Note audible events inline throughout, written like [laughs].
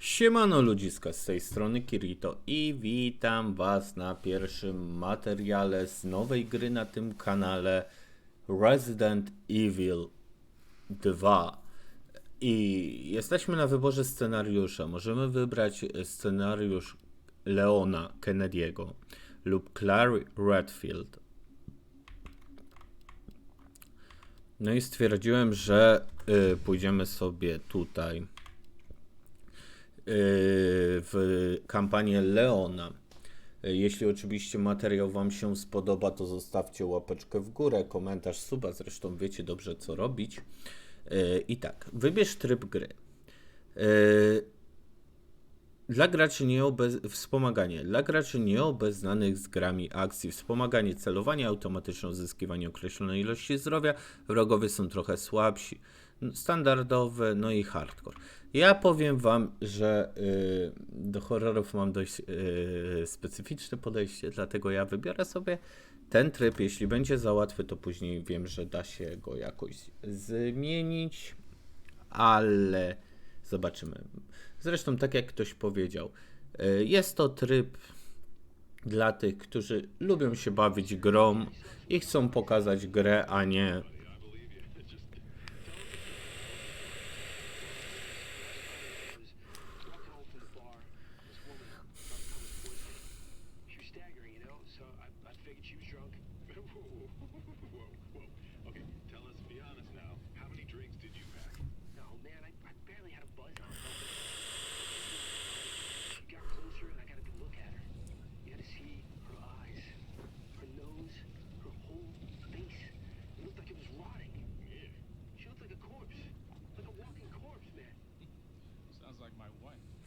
Siemano ludziska, z tej strony Kirito i witam was na pierwszym materiale z nowej gry na tym kanale Resident Evil 2 i jesteśmy na wyborze scenariusza. Możemy wybrać scenariusz Leona Kennedy'ego lub Clary Redfield. No i stwierdziłem, że y, pójdziemy sobie tutaj w kampanię Leona. Jeśli oczywiście materiał Wam się spodoba, to zostawcie łapeczkę w górę, komentarz, suba, zresztą wiecie dobrze co robić. Y, I tak, wybierz tryb gry. Y, Dla graczy nieobe... wspomaganie. Dla graczy nieobeznanych z grami akcji. Wspomaganie celowania, automatyczne uzyskiwanie określonej ilości zdrowia. Wrogowie są trochę słabsi. Standardowe, no i hardcore. Ja powiem wam, że y, do horrorów mam dość y, specyficzne podejście, dlatego ja wybiorę sobie ten tryb. Jeśli będzie za łatwy, to później wiem, że da się go jakoś zmienić, ale zobaczymy. Zresztą, tak jak ktoś powiedział, y, jest to tryb dla tych, którzy lubią się bawić grą i chcą pokazać grę, a nie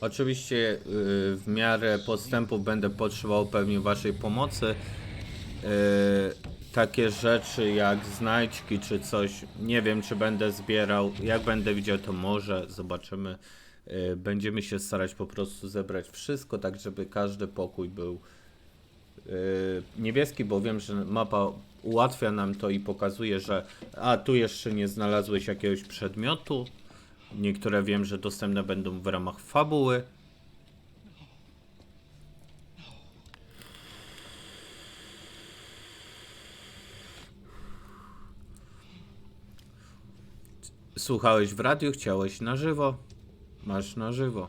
Oczywiście y, w miarę postępów będę potrzebował pewnie Waszej pomocy. Y, Takie rzeczy jak znajdźki czy coś, nie wiem czy będę zbierał. Jak będę widział, to może zobaczymy. Y, Będziemy się starać po prostu zebrać wszystko, tak żeby każdy pokój był niebieski, bo wiem, że mapa ułatwia nam to i pokazuje, że a tu jeszcze nie znalazłeś jakiegoś przedmiotu. Niektóre wiem, że dostępne będą w ramach fabuły. Słuchałeś w radiu, chciałeś na żywo. Masz na żywo.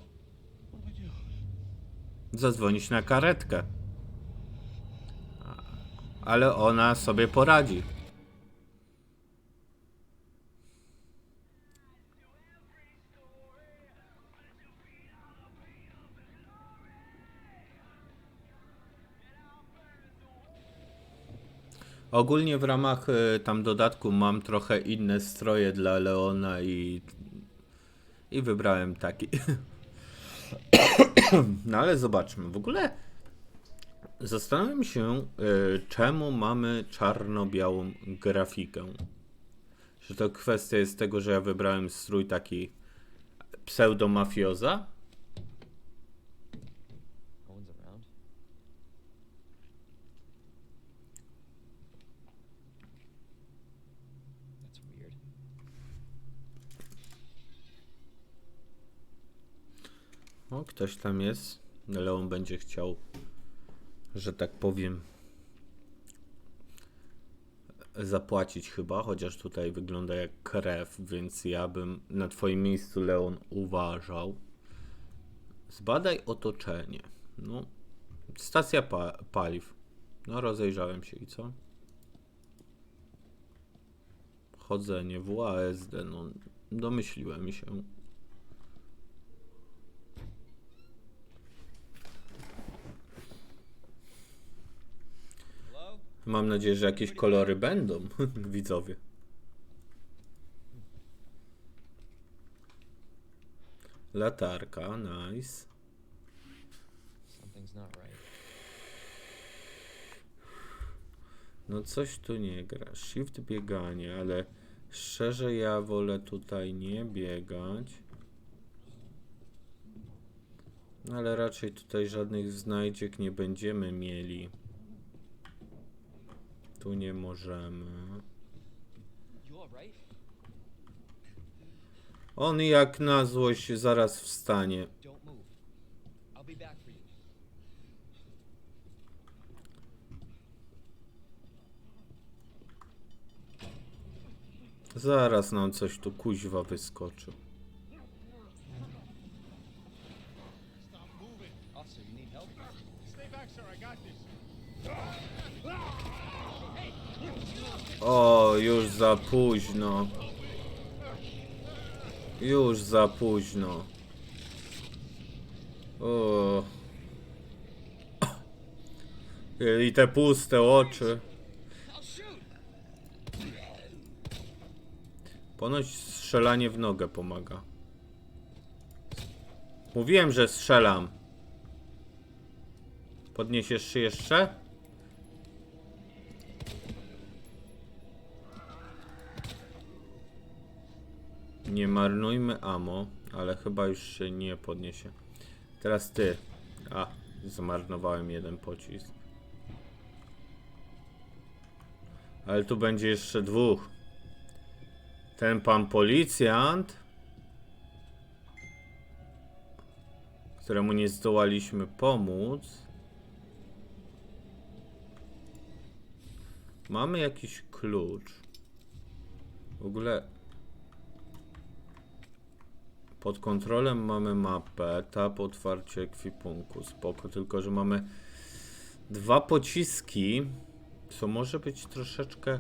Zadzwonić na karetkę ale ona sobie poradzi. Ogólnie w ramach y, tam dodatku mam trochę inne stroje dla Leona i i wybrałem taki. [coughs] no ale zobaczmy. W ogóle Zastanawiam się, y, czemu mamy czarno-białą grafikę. Czy to kwestia jest tego, że ja wybrałem strój taki pseudo-mafioza? Ktoś tam jest. Leon będzie chciał, że tak powiem, zapłacić chyba, chociaż tutaj wygląda jak krew, więc ja bym na twoim miejscu, Leon, uważał. Zbadaj otoczenie. No, stacja pa paliw. No, rozejrzałem się i co? Chodzenie, WASD, no, domyśliłem się. Hello? Mam nadzieję, że jakieś kolory będą, [laughs] widzowie. Latarka, nice. No coś tu nie gra. Shift bieganie, ale szczerze ja wolę tutaj nie biegać. No ale raczej tutaj żadnych znajdziek nie będziemy mieli. Tu nie możemy. On jak na złość zaraz wstanie. Zaraz nam coś tu kuźwa wyskoczy. O, już za późno. Już za późno. O. I te puste oczy. Ponoć strzelanie w nogę pomaga. Mówiłem, że strzelam. Podniesiesz się jeszcze? Nie marnujmy ammo, ale chyba już się nie podniesie. Teraz ty. A, zmarnowałem jeden pocisk. Ale tu będzie jeszcze dwóch. Ten pan policjant, któremu nie zdołaliśmy pomóc. Mamy jakiś klucz. W ogóle pod kontrolą mamy mapę, tap otwarcie ekwipunku, spoko, tylko że mamy dwa pociski, co może być troszeczkę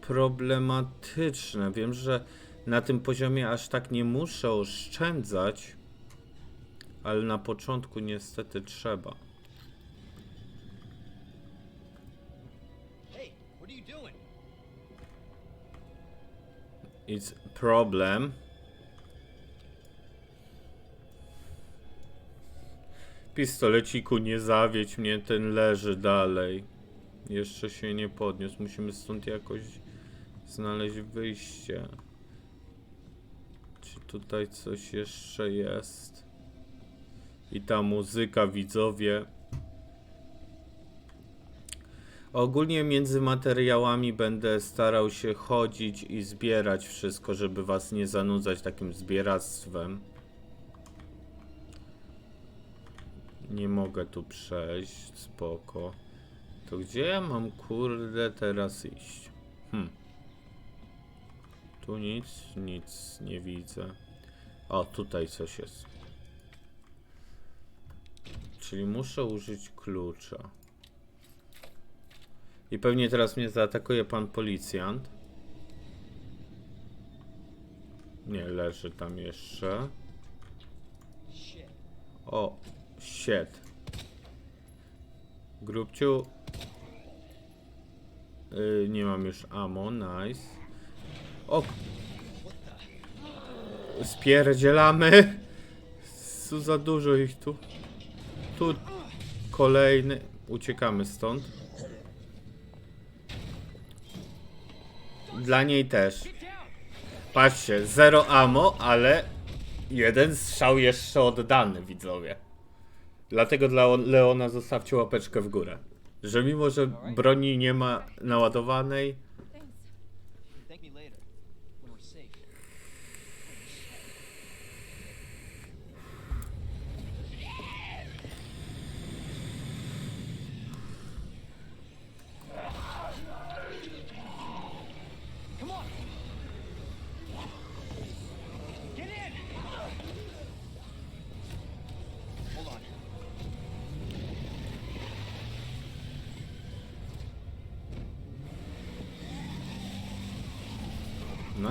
problematyczne. Wiem, że na tym poziomie aż tak nie muszę oszczędzać, ale na początku niestety trzeba. It's problem. Pistoleciku, nie zawiedź mnie, ten leży dalej. Jeszcze się nie podniósł. Musimy stąd jakoś znaleźć wyjście. Czy tutaj coś jeszcze jest? I ta muzyka, widzowie. Ogólnie między materiałami będę starał się chodzić i zbierać wszystko, żeby was nie zanudzać takim zbieractwem. Nie mogę tu przejść, spoko. To gdzie ja mam kurde teraz iść? Hm. Tu nic, nic nie widzę. O, tutaj coś jest. Czyli muszę użyć klucza. I pewnie teraz mnie zaatakuje pan policjant. Nie, leży tam jeszcze. O, shit. Grubciu. Yy, nie mam już ammo, nice. O! Spierdzielamy! Co za dużo ich tu. Tu kolejny. Uciekamy stąd. Dla niej też. Patrzcie, zero ammo, ale jeden strzał jeszcze oddany, widzowie. Dlatego dla Leona zostawcie łapeczkę w górę. Że mimo, że broni nie ma naładowanej,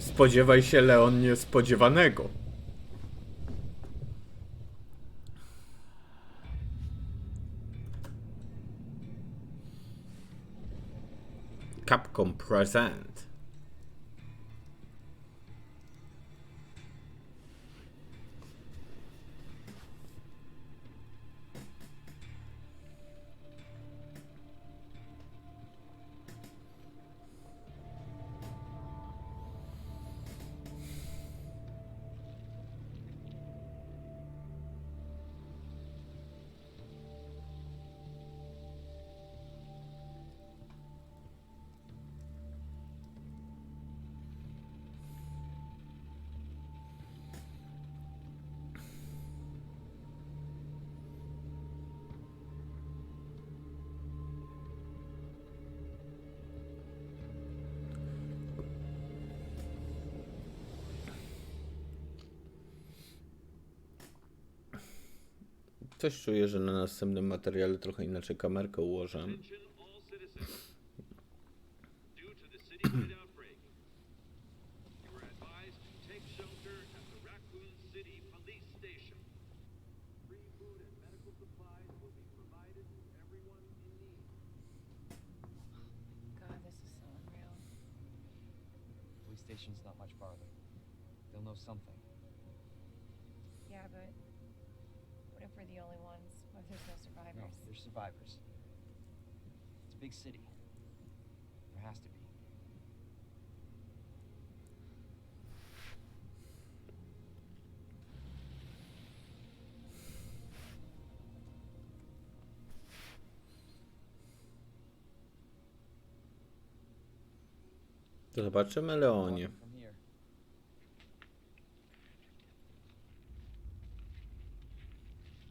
Spodziewaj się, Leon, niespodziewanego. Capcom present. Coś czuję, że na następnym materiale trochę inaczej kamerkę ułożę. Station's not much farther. They'll know something. We're the only ones? What there's no No, survivors? there's survivors. It's a big city. There has to be. To zobaczymy, Leonie.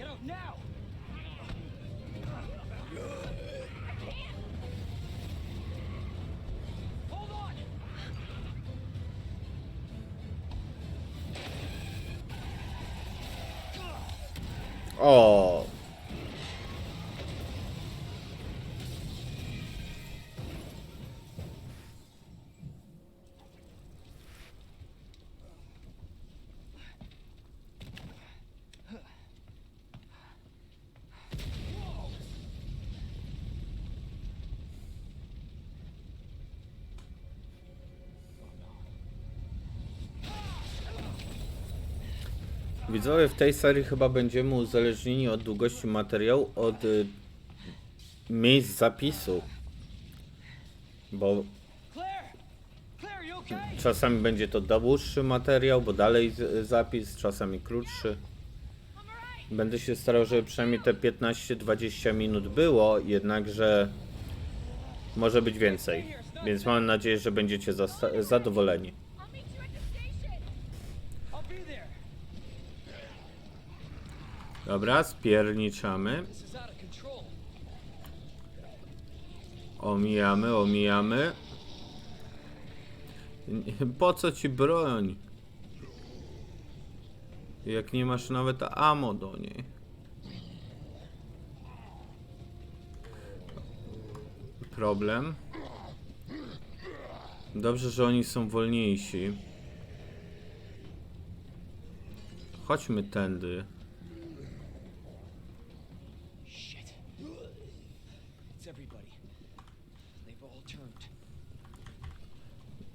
Get out now! Hold on! O. Widzowie, w tej serii chyba będziemy uzależnieni od długości materiału od y, miejsc zapisu. Bo czasami będzie to dłuższy materiał, bo dalej z- zapis, czasami krótszy. Będę się starał, żeby przynajmniej te 15-20 minut było, jednakże może być więcej. Więc mam nadzieję, że będziecie zadowoleni. Dobra, spierniczamy. Omijamy, omijamy. Po co ci broń? Jak nie masz nawet ammo do niej. Problem. Dobrze, że oni są wolniejsi. Chodźmy tędy.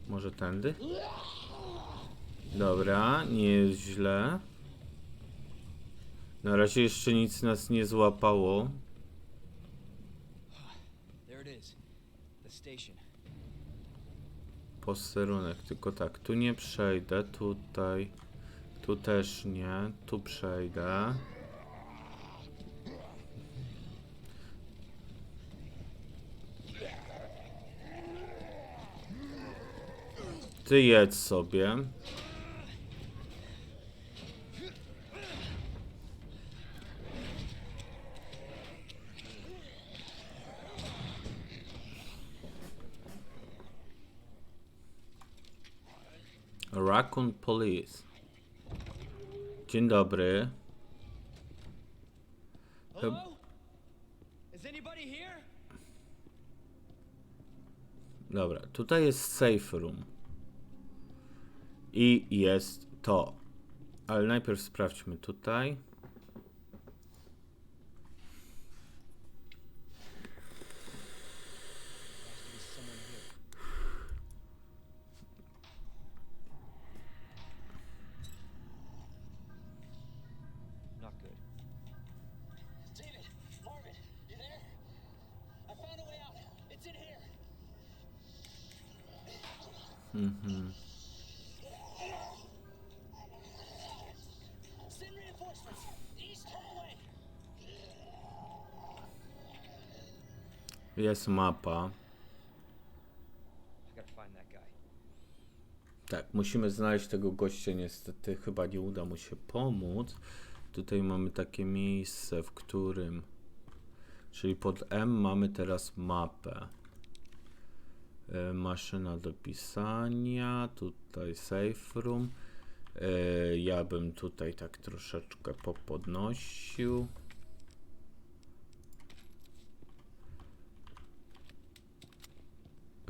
Może tędy? Dobra, nie jest źle. Na razie jeszcze nic nas nie złapało. Posterunek, tylko tak, tu nie przejdę, tutaj. Tu też nie. Tu przejdę. Ty jedz sobie. Raccoon Police. Dzień dobry. Hello? Is anybody here? Dobra, tutaj jest safe room. I jest to. Ale najpierw sprawdźmy tutaj. Not Jest mapa. Tak, musimy znaleźć tego gościa. Niestety chyba nie uda mu się pomóc. Tutaj mamy takie miejsce, w którym. Czyli pod M mamy teraz mapę. E, Maszyna do pisania, tutaj safe room. E, Ja bym tutaj tak troszeczkę popodnosił.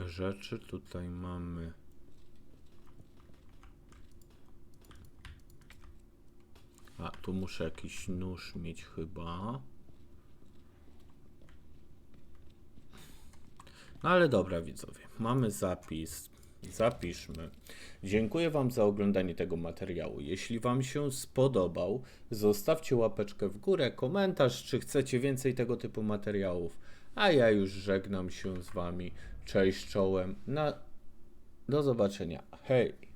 Rzeczy tutaj mamy. A, tu muszę jakiś nóż mieć chyba. No ale dobra widzowie, mamy zapis. Zapiszmy. Dziękuję Wam za oglądanie tego materiału. Jeśli Wam się spodobał, zostawcie łapeczkę w górę, komentarz, czy chcecie więcej tego typu materiałów. A ja już żegnam się z Wami. Cześć czołem. Na... Do zobaczenia. Hej!